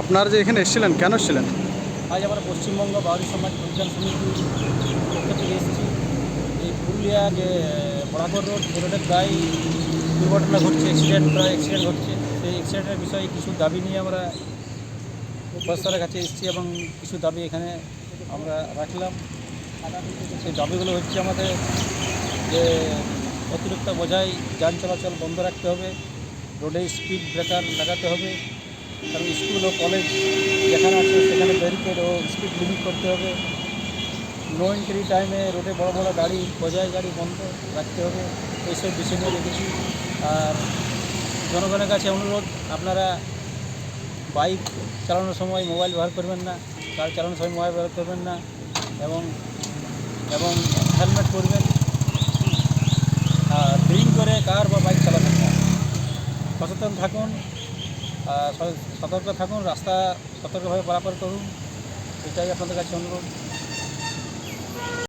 আপনারা যে এখানে এসেছিলেন, কেন এসেছিলেন? আজ আমরা পশ্চিমবঙ্গ বাউরি সমাজ কল্যাণ সমিতির পক্ষ থেকে এসেছি। এই পুরুলিয়া যে বরাকর রোড রোডের প্রায় দুর্ঘটনা ঘটছে অ্যাক্সিডেন্ট প্রায় অ্যাক্সিডেন্ট ঘটছে। সেই অ্যাক্সিডেন্টের বিষয়ে কিছু দাবি নিয়ে আমরা উপস্থানের কাছে এসেছি এবং কিছু দাবি এখানে আমরা রাখলাম। সেই দাবিগুলো হচ্ছে আমাদের যে, অতিরিক্ত বোঝাই যান চলাচল বন্ধ রাখতে হবে রোডে স্পিড ব্রেকার লাগাতে হবে কারণ স্কুল ও কলেজ যেখানে আছে সেখানে ব্যারিকেড ও স্পিড লিমিট করতে হবে। নো এন্ট্রি টাইমে রোডে বড় বড় গাড়ি, বজায় গাড়ি বন্ধ রাখতে হবে। এইসব বিষয় নিয়ে রেখেছি আর জনগণের কাছে অনুরোধ, আপনারা বাইক চালানোর সময় মোবাইল ব্যবহার করবেন না কার চালানোর সময় মোবাইল ব্যবহার করবেন না এবং এবং হেলমেট পরবেন। আর ড্রিঙ্ক করে কার বা বাইক চালাবেন না। সচেতন থাকুন। সতর্ক থাকুন রাস্তা সতর্কভাবে পারাপার করুন এটাই আপনাদের কাছে অনুরোধ।